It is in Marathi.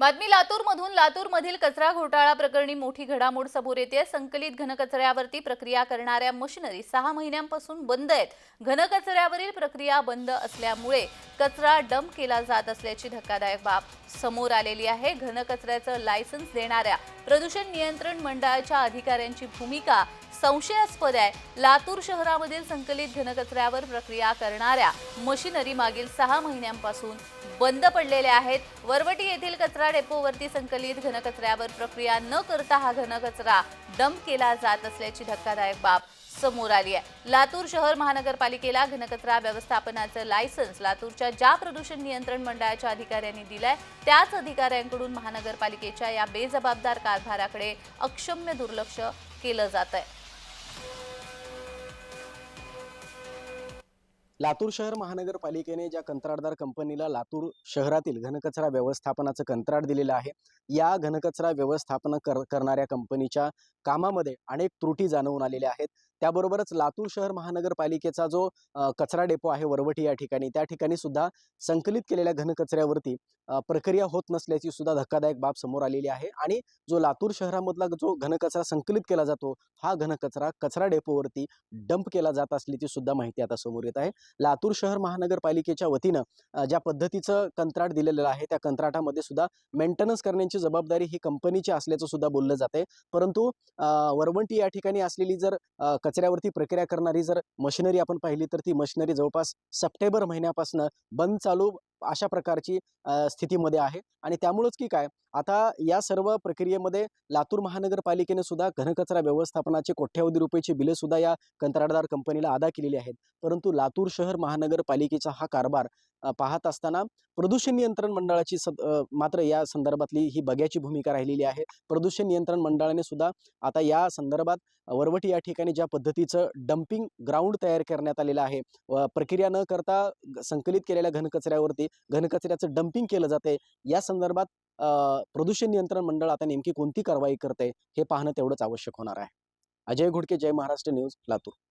बातमी लातूरमधून. लातूरमधील कचरा घोटाळा प्रकरणी मोठी घडामोड समोर येते संकलित घनकचऱ्यावरती प्रक्रिया करणाऱ्या मशिनरी सहा महिन्यांपासून बंद आहेत. घनकचऱ्यावरील प्रक्रिया बंद असल्यामुळे कचरा डंप केला जात असल्याची धक्कादायक बाब समोर आलेली आहे. घनकचऱ्याचं लायसन्स देणाऱ्या प्रदूषण नियंत्रण मंडळाच्या अधिकाऱ्यांची भूमिका संशयास्पद आहे. लातूर शहरामधील संकलित घनकचऱ्यावर प्रक्रिया करणाऱ्या मशिनरी मागील सहा महिन्यांपासून बंद पडलेल्या आहेत. वरवटी येथील कचरा डेपोवरती संकलित घनकचऱ्यावर प्रक्रिया न करता हा घनकचरा डंप केला जात असल्याची धक्कादायक बाब समोर आली आहे. लातूर शहर महानगरपालिकेला घनकचरा व्यवस्थापनाचं लायसन्स लातूरच्या ज्या प्रदूषण नियंत्रण मंडळाच्या अधिकाऱ्यांनी दिलंय त्याच अधिकाऱ्यांकडून महानगरपालिकेच्या या बेजबाबदार कारभाराकडे अक्षम्य दुर्लक्ष केलं जात आहे you लातूर शहर महानगरपालिकेने ज्या कंत्राटदार कंपनीला लातूर शहरातील घनकचरा व्यवस्थापनाचं कंत्राट दिलेलं आहे या घनकचरा व्यवस्थापन कर करणाऱ्या कंपनीच्या कामामध्ये अनेक त्रुटी जाणवून आलेल्या आहेत. त्याबरोबरच लातूर शहर महानगरपालिकेचा जो कचरा डेपो आहे वरवटी या ठिकाणी त्या ठिकाणी सुद्धा संकलित केलेल्या घनकचऱ्यावरती प्रक्रिया होत नसल्याची सुद्धा धक्कादायक बाब समोर आलेली आहे आणि जो लातूर शहरामधला जो घनकचरा संकलित केला जातो हा घनकचरा कचरा डेपोवरती डंप केला जात असल्याची सुद्धा माहिती आता समोर येत आहे. लातूर शहर महानगरपालिकेच्या वतीनं ज्या पद्धतीचं कंत्राट दिलेलं आहे त्या कंत्राटामध्ये सुद्धा मेंटेनन्स करण्याची जबाबदारी ही कंपनीची असल्याचं सुद्धा बोललं जाते परंतु वरवंटी या ठिकाणी असलेली जर कचऱ्यावरती प्रक्रिया करणारी जर मशिनरी आपण पाहिली तर ती मशिनरी जवळपास सप्टेंबर महिन्यापासून बंद चालू अशा प्रकारची स्थितीमध्ये आहे. आणि त्यामुळंच की काय आता या सर्व प्रक्रियेमध्ये लातूर महानगरपालिकेने सुद्धा घनकचरा व्यवस्थापनाचे कोट्यावधी रुपयाची बिले सुद्धा या कंत्राटदार कंपनीला अदा केलेली आहेत. परंतु लातूर शहर महानगरपालिकेचा हा कारभार पाहत असताना प्रदूषण नियंत्रण मंडळाची सद मात्र या संदर्भातली ही बघ्याची भूमिका राहिलेली आहे. प्रदूषण नियंत्रण मंडळाने सुद्धा आता या संदर्भात वरवटी या ठिकाणी ज्या पद्धतीचं डम्पिंग ग्राउंड तयार करण्यात आलेलं आहे. व प्रक्रिया न करता संकलित केलेल्या घनकचऱ्यावरती घनकचऱ्याचं डम्पिंग केलं जाते या संदर्भात प्रदूषण नियंत्रण मंडळ आता नेमकी कोणती कारवाई करते हे पाहणं तेवढंच आवश्यक होणार आहे. अजय घोडके जय महाराष्ट्र न्यूज लातूर.